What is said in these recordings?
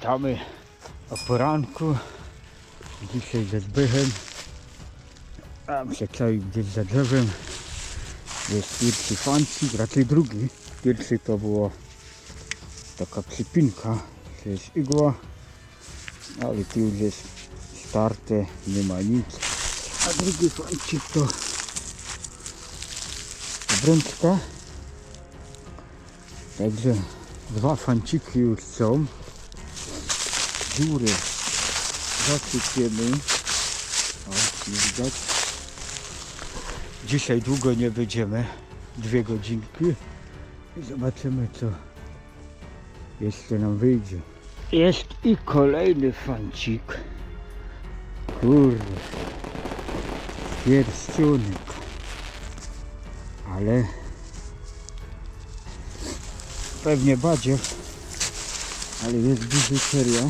Witamy o poranku. Dzisiaj ze Zbychem. Tam się czaił gdzieś za drzewem. Jest pierwszy fancik, raczej drugi. Pierwszy to było taka przypinka, to jest igła. Ale tu już jest starte, nie ma nic. A drugi fancik to obrączka. Także dwa fanciki już są. Dziury zasypiemy. O, nie widać. Dzisiaj długo nie będziemy. Dwie godzinki. I zobaczymy co jeszcze nam wyjdzie. Jest i kolejny fancik. Kurde. Pierścionek. Ale pewnie badziew, ale jest biżuteria.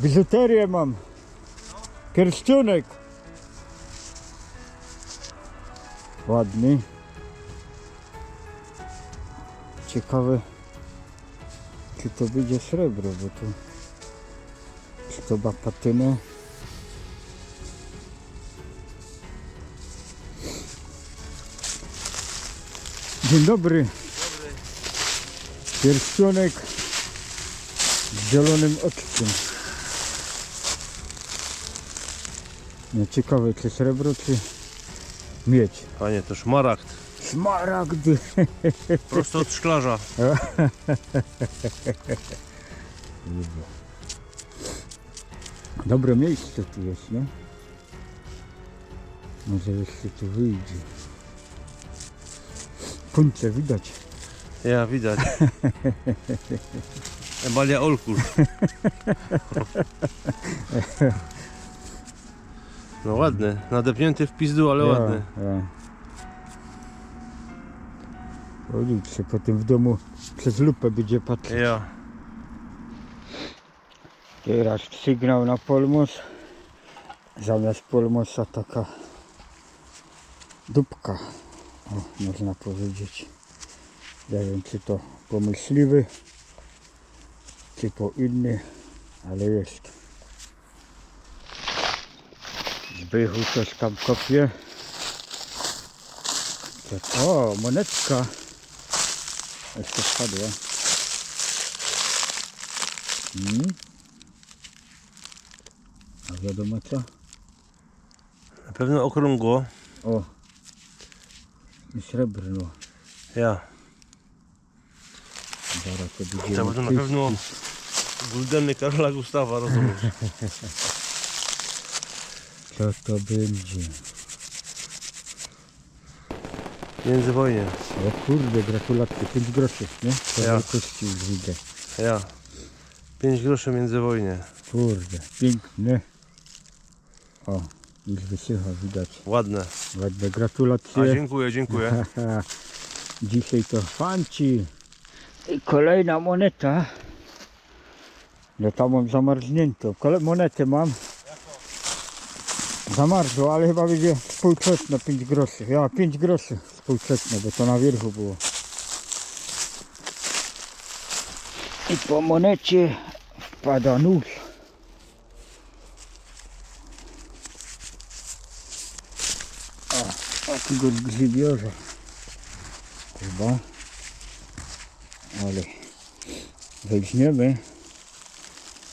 Biżuterię mam. Pierścionek. Ładny. Ciekawe, czy to będzie srebro, bo to czy to ma patynę. Dzień dobry. Pierścionek z zielonym oczkiem. Nie ciekawe czy srebro czy miedź. Panie, to szmaragd. Smaragdy. Prosto od szklarza. Dobre miejsce tu jest, nie? Może jeszcze tu wyjdzie. Końce widać. Ja, widać. Emalia Olkusz. No ładny. Nadepnięty w pizdu, ale ładny. Ja. Chodzić się potem w domu przez lupę będzie patrzeć. Ja. Teraz sygnał na polmos. Zamiast polmosa taka dupka. O, można powiedzieć. Nie wiem czy to pomyśliwy, czy to inny, ale jest. Zbychu coś tam kopie. O, monetka. Jeszcze spadła. Hmm? A wiadomo co? Na pewno okrągło. O! I srebrno. Ja. Zaraz to To będziemy na pewno Guldenny Karola Gustawa, rozumiesz? Co to będzie? Międzywojnie. O kurde, gratulacje. 5 groszy, nie? To Ja. wielkości widzę. Ja. 5 groszy międzywojnie. Kurde, piękne. O, już wysycha widać. Ładne. Ładne A gratulacje. dziękuję, dziękuję. Dzisiaj to fanci. I kolejna moneta. Ja tam mam zamarzniętą. Kole monetę mam. Zamarzło, ale chyba będzie współczesne 5 groszy. Ja 5 groszy współczesne, bo to na wierzchu było. I po monecie wpada nóż. O, takiego grzybiorza. Chyba. Ale weźmiemy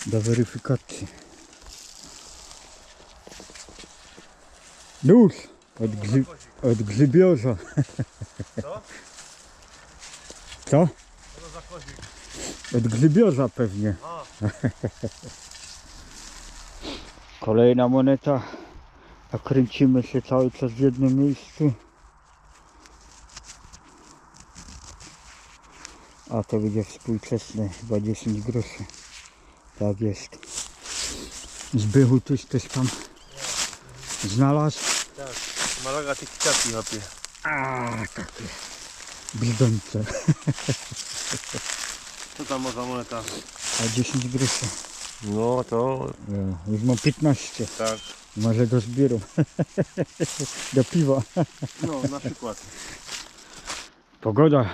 do weryfikacji. Nóż od, grzy, od grzybiorza. Co? Co? Od grzybiorza pewnie. A. Kolejna moneta. A kręcimy się cały czas w jednym miejscu. A to będzie współczesne, chyba 10 groszy. Tak jest. Zbychu coś też tam znalazł. Malaga tiki-taki łapie. A, takie bidące. Co tam można moneta? A 10 groszy. No to Ja, już mam 15. tak. Może do zbioru. do piwa. No na przykład. Pogoda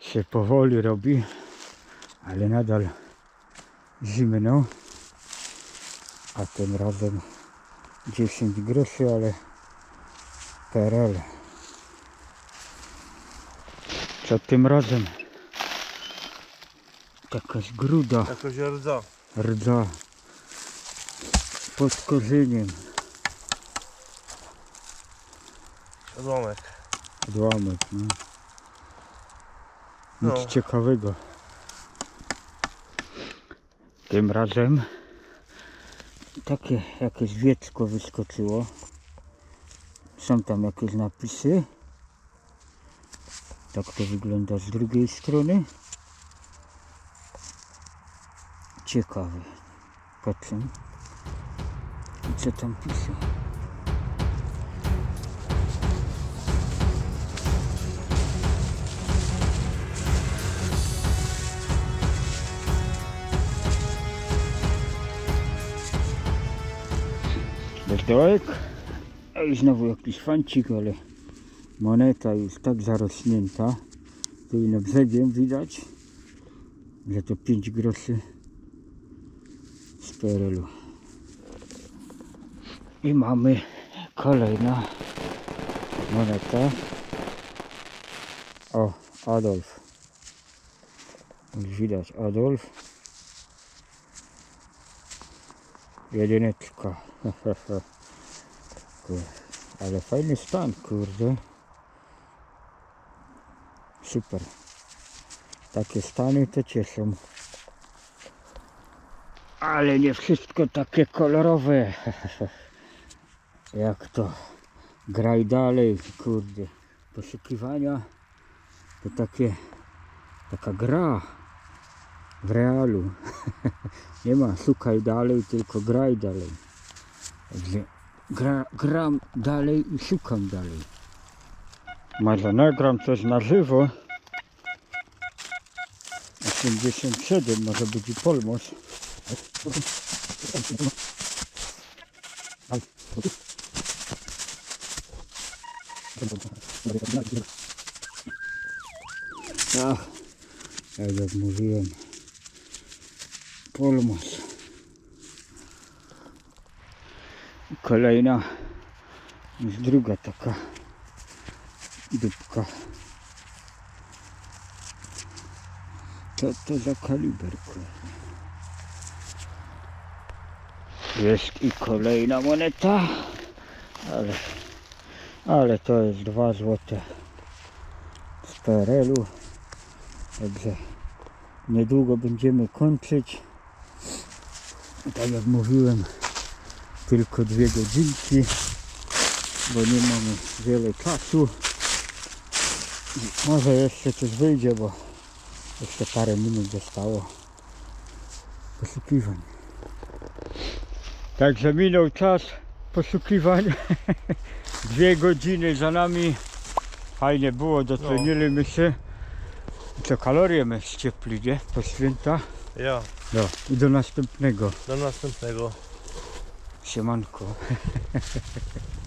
się powoli robi. ale nadal zimno. A tym razem 10 groszy, ale PRL. Co tym razem? Jakaś gruda, Jakoś rdza. rdza pod korzeniem, Odłamek. odłamek. No. Nic No. ciekawego. Tym razem takie jakieś wieczko wyskoczyło. Są tam jakieś napisy. Tak to wygląda z drugiej strony. Ciekawe. Patrzę. I co tam pisze? Bezdołek. A i znowu jakiś fancik, ale moneta już tak zarośnięta. Tu i na brzegiem widać, że to 5 groszy z PRL-u. I mamy kolejna moneta. O, Adolf. Już widać Adolf. Jedyneczka. Ale fajny stan, kurde. Super. Takie stany to cieszą. Ale nie wszystko takie kolorowe. Jak to? Graj dalej, kurde. Poszukiwania to takie, taka gra w realu. Nie ma szukaj dalej, tylko graj dalej. Gra, gram dalej i szukam dalej. Może nagram coś na żywo. 87 może być i Polmos. Ach, jak mówiłem, Polmos. Kolejna, już druga taka dupka. Co to za kaliber? Jest i kolejna moneta, ale, ale to jest dwa złote z PRL-u. Także niedługo będziemy kończyć. Tak jak mówiłem, tylko dwie godzinki, bo nie mamy wiele czasu. Może jeszcze coś wyjdzie, bo jeszcze parę minut zostało poszukiwań. Także minął czas poszukiwań. Dwie godziny za nami. Fajnie było, doceniliśmy się. Co kalorie my ściepli, nie? Po święta. Ja. No i do następnego. Do następnego. Siemanko.